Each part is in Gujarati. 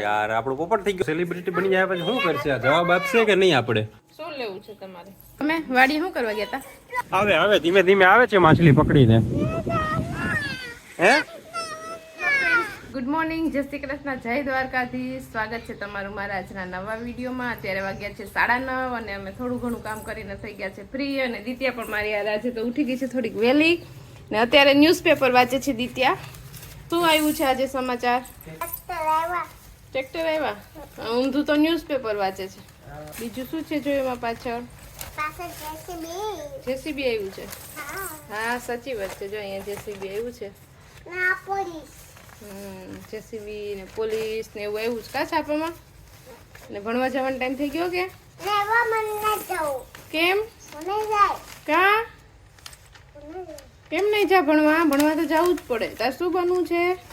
યાર આપણો પોપટ થઈ ગયો. સેલિબ્રિટી બની જાય પછી શું કરશે? આ જવાબ આપશે કે નહીં આપણે? શું લેવું છે તમારે? તમે વાડી શું કરવા ગયા હતા? આવે આવે ધીમે ધીમે આવે છે માછલી પકડીને. હે? ગુડ મોર્નિંગ જય શ્રી કૃષ્ણ જય દ્વારકાથી સ્વાગત છે તમારું મારા આજના નવા વિડીયોમાં. અત્યારે વાગ્યા છે સાડા નવ અને અમે થોડું ઘણું કામ કરીને થઈ ગયા છે ફ્રી અને દિત્યા પણ મારી યાર આજે તો ઉઠી ગઈ છે થોડીક વહેલી. ને અત્યારે ન્યૂઝપેપર વાંચે છે દિત્યા. શું આવ્યું છે આજે સમાચાર? ટ્રેક્ટર આવ્યા? ઊંધું તો ન્યૂઝપેપર વાંચે છે. બીજું શું છે જોયું એમાં પાછળ? જેસીબી. આવ્યું છે. હા. સાચી વાત છે. જો અહીંયા જેસીબી આવ્યું છે. હમ જેસીબી ને પોલીસ ને એવું આવ્યું છે. કા છાપામાં ને ભણવા જવાનો ટાઈમ થઈ ગયો કે? કેમ? કા? કેમ નહીં જા ભણવા? ભણવા તો જવું જ પડે. તાર શું બનવું છે?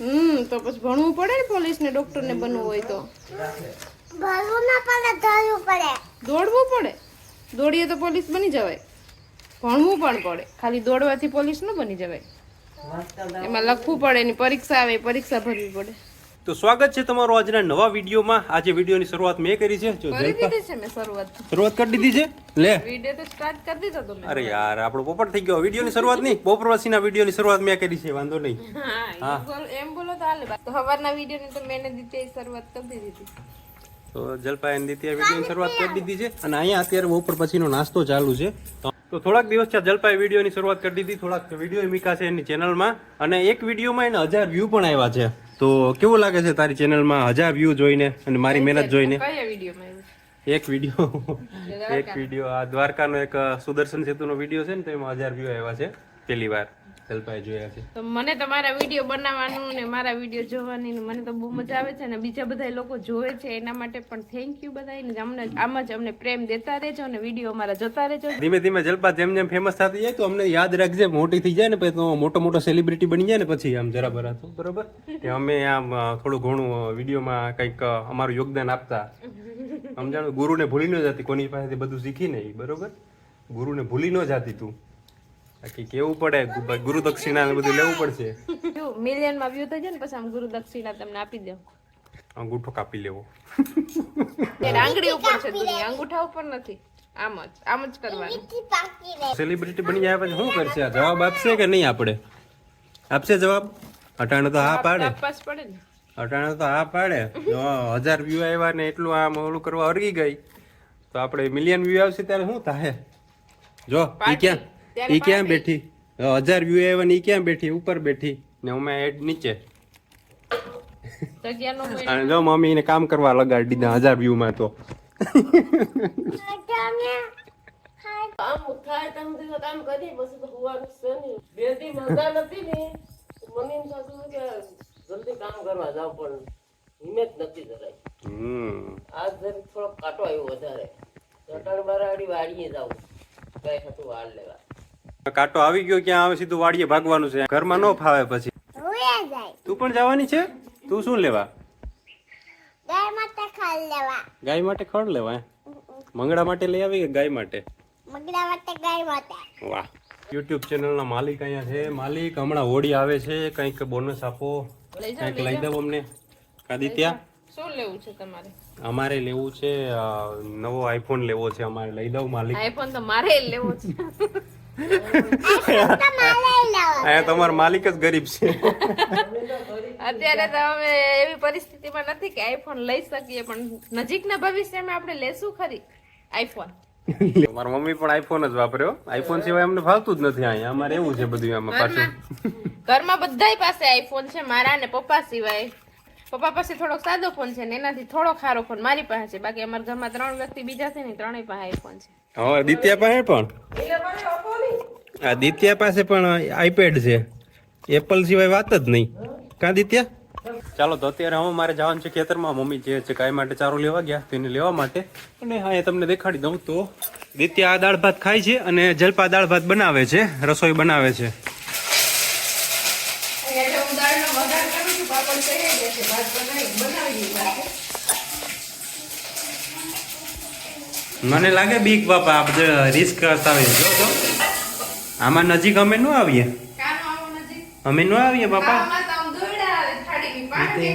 હમ તો પછી ભણવું પડે ને પોલીસ ને ડોક્ટર ને બનવું હોય તો? દોડવું પડે? દોડીએ તો પોલીસ બની જવાય. ભણવું પણ પડે. ખાલી દોડવાથી પોલીસ ન બની જવાય. એમાં લખવું પડે એની પરીક્ષા આવે એ પરીક્ષા ભરવી પડે. તો સ્વાગત છે તમારું આજના નવા વિડીયોમાં. આજે વિડીયોની શરૂઆત મેં કરી છે. જો શરૂઆત. શરૂઆત કરી દીધી છે? લે. વીડિયો તો સ્ટાર્ટ કરી દીધો તમે અરે યાર આપણો પોપટ થઈ ગયો. વિડીયોની શરૂઆત નહીં. બપોરવાસીના વિડીયોની શરૂઆત મેં કરી છે વાંધો નહીં. હા એમ બોલો તો હાલે. તો હવારના વિડીયોની તો મેં દીધી શરૂઆત કરી દીધી તો અને દિત્યા વિડીયોની શરૂઆત કરી દીધી છે. અને અહીંયા અત્યારે બપોર પછીનો નાસ્તો ચાલુ છે. તો થોડાક દિવસ છે જલપાઈ વિડીયોની શરૂઆત કરી દીધી. થોડાક વીડિયો મૂક્યા છે એની ચેનલમાં અને એક વિડીયોમાં એને હજાર વ્યૂ પણ આવ્યા છે. તો કેવું લાગે છે તારી ચેનલમાં હજાર વ્યૂ જોઈને અને મારી મહેનત જોઈને? એક વીડિયો એક વીડિયો આ દ્વારકાનો એક સુદર્શન સેતુનો વીડિયો છે ને તો એમાં હજાર વ્યૂ આવ્યા છે પહેલી વાર. જોયા છે. તો મને તો મારા વીડિયો બનાવવાનું ને મારા વીડિયો જોવાની મને તો બહુ મજા આવે છે અને બીજા બધા લોકો જોવે છે એના માટે પણ થેન્ક યુ બધાને અમને આમ જ અમને પ્રેમ દેતા રહેજો અને વીડિયો અમારા જોતા રહેજો. ધીમે ધીમે જલપા જેમ જેમ ફેમસ થતી જાય તો અમને યાદ રાખજે મોટી થઈ જાય ને પછી મોટો મોટો સેલિબ્રિટી બની જાય ને પછી આમ જરા બરા તો. બરોબર? કે અમે આમ થોડું ઘણું વિડીયોમાં કંઈક અમારું યોગદાન આપતા. સમજાણું? ગુરુને ભૂલી ન જતી કોની પાસેથી બધું શીખીને બરોબર? ગુરુને ભૂલી ન જાતી તું. બાકી કેવું પડે? ગુરુ દક્ષિણા ને બધું લેવું પડશે. જો મિલિયનમાં વ્યૂ થઈ જાય ને પછી આમ ગુરુ દક્ષિણા તમને આપી દઉં અંગૂઠો કાપી લેવો. આંગળી ઉપર છે દુનિયા અંગૂઠા ઉપર નથી. આમ જ આમ જ કરવાનું. સેલિબ્રિટી બની જાય પછી શું કરશે? આ જવાબ આપશે કે નહીં આપણે આપશે જવાબ? અટાણે તો હા પાડે. તપાસ પડે ને. અટાણે તો હા પાડે. જો હજાર વ્યૂ આવ્યા ને એટલું આમ ઓલું કરવા અરગી ગઈ. તો આપણે મિલિયન વ્યૂ આવશે ત્યારે શું થાય જો ક્યાં? ઈ ક્યાં બેઠી? હજાર વ્યૂ આવ્યા ને ઈ ક્યાં બેઠી? ઉપર બેઠી. ને અમે હેડ નીચે. અને જો મમ્મી ને કામ કરવા લગાડી દીધા હજાર વ્યૂ માં તો. કામ જલ્દી કરવા જાવ પણ હિંમત નથી જરાય. હમ. આજ થોડો કાંટો આવ્યો વધારે. ચટણ બારાડી વાડીએ જાવ કઈ હતું વાળ લેવા. કાંટો આવી ગયો ક્યાં આવે સીધું વાડીએ ભાગવાનું છે. ઘરમાં ન ફાવે પછી. તું પણ જવાની છે? તું શું લેવા? ગાય માટે ખડ લેવા. હે? મંગળા માટે લઈ આવી કે ગાય માટે? વાહ. યુટ્યુબ ચેનલના માલિક અહીંયા છે. માલિક હમણાં હોળી આવે છે. કંઈક બોનસ આપો. લઈ જાઓ કંઈક લઈ દઉં અમને. આદિત્યા શું લેવું છે તમારે? અમારે લેવું છે નવો આઈફોન લેવો છે અમારે લઈ દઉં માલિક. આઈફોન તો મારે લેવો છે. અહીંયા તમારો માલિક જ ગરીબ છે. અત્યારે તો અમે એવી પરિસ્થિતિમાં નથી કે આઈફોન લઈ શકીએ પણ નજીકના ભવિષ્યમાં આપણે લેશું ખરી આઈફોન મારા મમ્મી પણ આઈફોન જ વાપર્યો આઈફોન સિવાય અમને ભાવતું જ નથી અહીંયા. અમારે એવું છે બધું આમાં પાછું. ઘરમાં બધાય પાસે આઈફોન છે મારા ને પપ્પા સિવાય. પપ્પા પાસે થોડોક સાદો ફોન છે ને એનાથી થોડો ખારો ફોન મારી પાસે છે. બાકી અમારા ઘરમાં ત્રણ વ્યક્તિ બીજા છે ને ત્રણેય પાસે આઈફોન છે. હવે દિત્યા પાસે પણ? આ દિત્યા પાસે પણ આઈપેડ છે. એપલ સિવાય વાત જ નહીં. કાં દિત્યા? ચાલો તો અત્યારે હવે મારે જવાનું છે ખેતરમાં. મમ્મી જે છે કાંઈ માટે ચારો લેવા ગયા તેને લેવા માટે. અને હા એ તમને દેખાડી દઉં તો. દિત્યા આ દાળ ભાત ખાય છે અને જલપા દાળ ભાત બનાવે છે રસોઈ બનાવે છે. મને લાગે બીક બાપા આ બધા રિસ્ક કરતા હોય. જો તો આમાં નજીક અમે ન આવીએ. અમે ન આવીએ બાપા.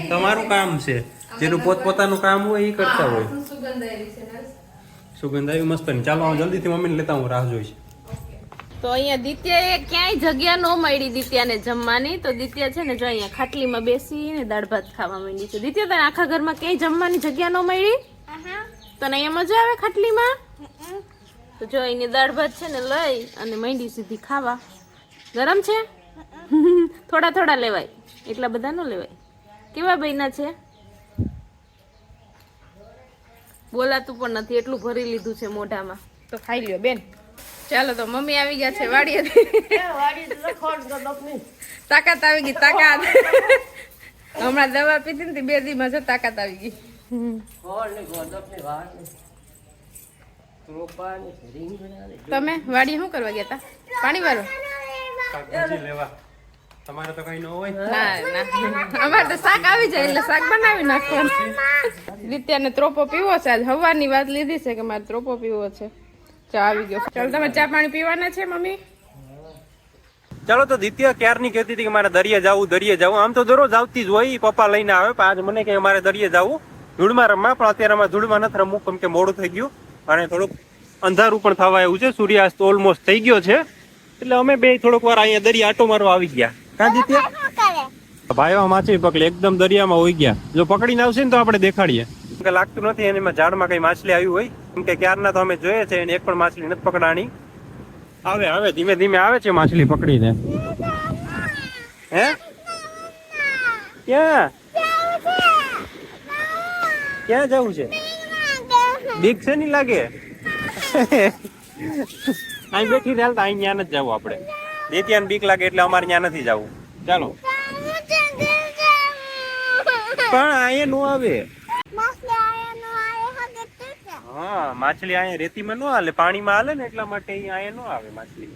તમારું કામ છે. જેનું પોતપોતાનું કામ હોય એ કરતા હોય. સુગંધ આવી મસ્ત નહીં ચાલો હું જલ્દીથી મમ્મીને લેતા હું રાહ જોઈશ. તો અહીંયા દિત્યાએ ક્યાંય જગ્યા ન મળી દિત્યાને જમવાની. તો દિત્યા છે ને જો અહીંયા ખાટલીમાં બેસીને દાળ ભાત ખાવા માંડી છે. દિત્યા તને આખા ઘરમાં ક્યાંય જમવાની જગ્યા ન મળી? તને અહીંયા મજા આવે ખાટલીમાં? તો જો એની દાળ ભાત છે ને લઈ અને માંડી સીધી ખાવા. ગરમ છે? થોડા થોડા લેવાય. એટલા બધા ન લેવાય. કેવા બહેના છે? બોલાતું પણ નથી, એટલું ભરી લીધું છે મોઢામાં. તો ખાઈ લ્યો, બેન. ચાલો તો મમ્મી આવી ગયા છે વાડીએ. તાકાત આવી ગઈ, તાકાત. હમણાં દવા પીધી ને બે દીમાં જો તાકાત આવી ગઈ. તમે વાડી શું કરવા ગયા હતા પાણી વાળો લેવા. તમારે તો કઈ ન હોય. ના ના. અમારે તો શાક આવી જાય એટલે શાક બનાવી નાખવાનું. નિત્યાને ત્રોપો પીવો છે. આજ હવાની વાત લીધી છે કે મારે ત્રોપો પીવો છે. ચા આવી ગયો. ચાલો તમે ચા પાણી પીવાના છે મમ્મી? ચાલો તો દિત્ય ક્યારની કહેતી હતી કે મારે દરિયે જવું દરિયે જવું? આમ તો દરરોજ આવતી જ હોય પપ્પા લઈને આવે પણ આજ મને કે મારે દરિયે જવું. ધૂળમાં રમવા પણ અત્યારે અમારે ધૂળમાં નથી રમવું કેમ કે મોડું થઈ ગયું અને થોડુંક અંધારું પણ થવા એવું છે. સૂર્યાસ્ત ઓલમોસ્ટ થઈ ગયો છે. એટલે અમે બે થોડોક વાર અહીંયા દરિયા આટો મારવા આવી ગયા. કાં દિત્ય ભાઈઓ માછલી પકડી એકદમ દરિયામાં હોઈ ગયા. જો પકડીને આવશે ને તો આપણે દેખાડીએ. કે લાગતું નથી એમાં ઝાડમાં કઈ માછલી આવી હોય. કેમ કે ક્યારના તો અમે જોઈએ છે અને એક પણ માછલી નથી પકડાણી. આવે આવે ધીમે ધીમે આવે છે માછલી પકડીને. હે? ક્યાં? ક્યાં જવું છે? બીક છે નહીં લાગે? અહીં બેઠી રહ્યા તો અહીં ત્યાં જ જવું આપણે. દેત્યાને બીક લાગે એટલે અમારે ત્યાં નથી જવું. ચાલો. પણ અહીંયા નો આવે. હા, માછલી અહીંયા રેતીમાં નો હાલે, પાણીમાં હાલે ને એટલા માટે અહીંયા નો આવે માછલી.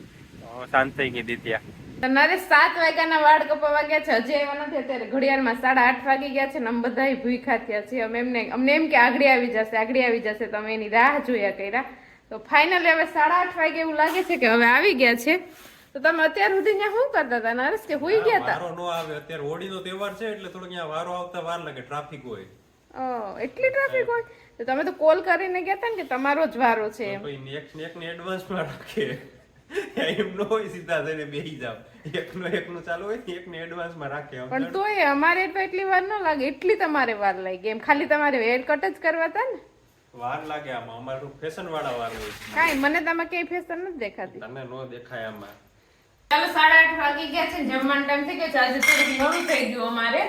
શાંત થઈ ગઈ દિત્યા નરેશ સાત વાગ્યાના વાળ કપા વાગ્યા છે. હજી આવ્યા નથી અત્યારે. ઘડિયાળમાં સાડા આઠ વાગી ગયા છે ને અમે બધા ભૂખા થયા છે અમે એમને અમને એમ કે આગળ આવી જશે આગળ આવી જશે. તો અમે એની રાહ જોયા કર્યા. તો ફાઇનલી હવે સાડા આઠ વાગે એવું લાગે છે કે હવે આવી ગયા છે. તો તમે અત્યાર સુધી ત્યાં શું કરતા હતા? નરેશ કે હોઈ ગયા હતા? વારો નો આવે. અત્યારે હોળીનો તહેવાર છે એટલે થોડો ત્યાં વારો આવતા વાર લાગે. ટ્રાફિક હોય. ઓ એટલી ટ્રાફિક હોય? તો તમે તો કોલ કરીને ગયા હતા ને કે તમારો જ વારો છે નેક્સ્ટ ને એડવાન્સમાં રાખે એમ નો હોય સીધા થઈને બેહી જાવ એકનો એકનું ચાલુ હોય ને એકને એડવાન્સમાં રાખે પણ તોય અમારે તો એટલી વાર ન લાગે. એટલી તમારે વાર લાગી. એમ ખાલી તમારે હેર કટ જ કરવા હતા ને? વાર લાગે આમાં. અમારું ફેશન વાળા વાર હોય કાંઈ મને તમે કઈ ફેશન નથી દેખાતી. તને નો દેખાય આમાં. ચાલો સાડા આઠ વાગી ગયા છે જમવાનો ટાઈમ થઈ ગયો છે. આજે થોડુંક મોડું થઈ ગયું અમારે.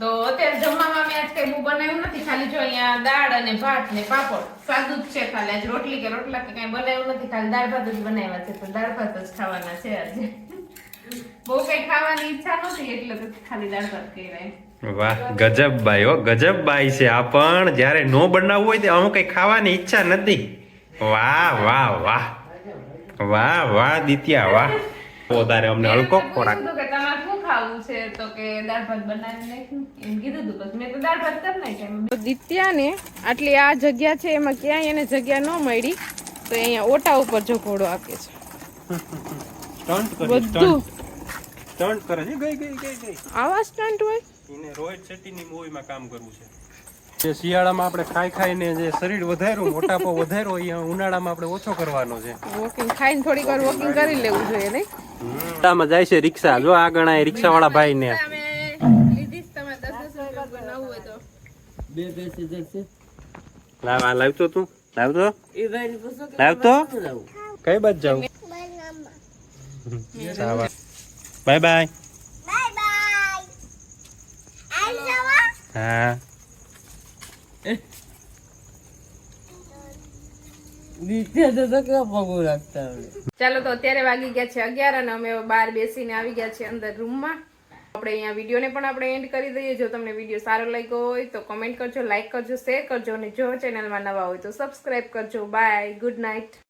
તો અત્યારે જમવામાં મેં આજ કઈ બનાવ્યું નથી. ખાલી જો અહીંયા દાળ અને ભાત ને પાપડ. સાદું જ છે ખાલી. આજ રોટલી કે રોટલા કે કઈ બનાવ્યું નથી. ખાલી દાળ ભાત જ બનાવ્યા છે. તો દાળ ભાત જ ખાવાના છે આજે. બહુ કઈ ખાવાની ઈચ્છા નથી એટલે ખાલી દાળ ભાત કહેવાય વાહ, ગજબ બાઈ હો, ગજબ બાઈ છે આ પણ. જ્યારે નો બનાવવું હોય તો અમુક કઈ ખાવાની ઈચ્છા નથી. વાહ વાહ વાહ. વાહ વાહ, દિત્યા, વાહ. વધારે અમને હલકો ખોરાક. કીધું કે તમારે શું ખાવું છે? તો કે દાળ ભાત બનાવીને એમ કીધું હતું બસ મેં તો દાળ ભાત કરી નાખ્યા દિત્યાને આટલી આ જગ્યા છે એમાં ક્યાંય એને જગ્યા ન મળી તો અહીંયા ઓટા ઉપર જો ઘોડો આપે છે. સ્ટન્ટ કરે બધું. સ્ટન્ટ કરે છે ગઈ ગઈ ગઈ ગઈ. આવા સ્ટન્ટ હોય? એને રોહિત શેટ્ટીની મૂવીમાં કામ કરવું છે. જે શિયાળામાં આપણે ખાઈ ખાઈને જે શરીર વધાર્યું મોટાપો વધાર્યો એ ઉનાળામાં આપણે ઓછો કરવાનો છે. વોકિંગ ખાઈને થોડીક વાર વોકિંગ કરી લેવું જોઈએ નહીં? ઉનાળામાં જાય છે રિક્ષા. જો આ ગણાય રિક્ષા વાળા ભાઈ ને લાવતો તું? લાવતો? એ ભાઈને પૂછો કે લાવતો કઈ બાજુ જાવ બાય. બાય હા દીત્યા તો તો કેવા પગું રાખતા હવે ચાલો તો અત્યારે વાગી ગયા છે અગિયાર અને અમે બહાર બેસીને આવી ગયા છે અંદર રૂમમાં. આપણે અહીંયા વિડીયોને પણ આપણે એન્ડ કરી દઈએ. જો તમને વીડિયો સારો લાગ્યો હોય તો કમેન્ટ કરજો લાઇક કરજો શેર કરજો અને જો ચેનલમાં નવા હોય તો સબસ્ક્રાઈબ કરજો. Bye good night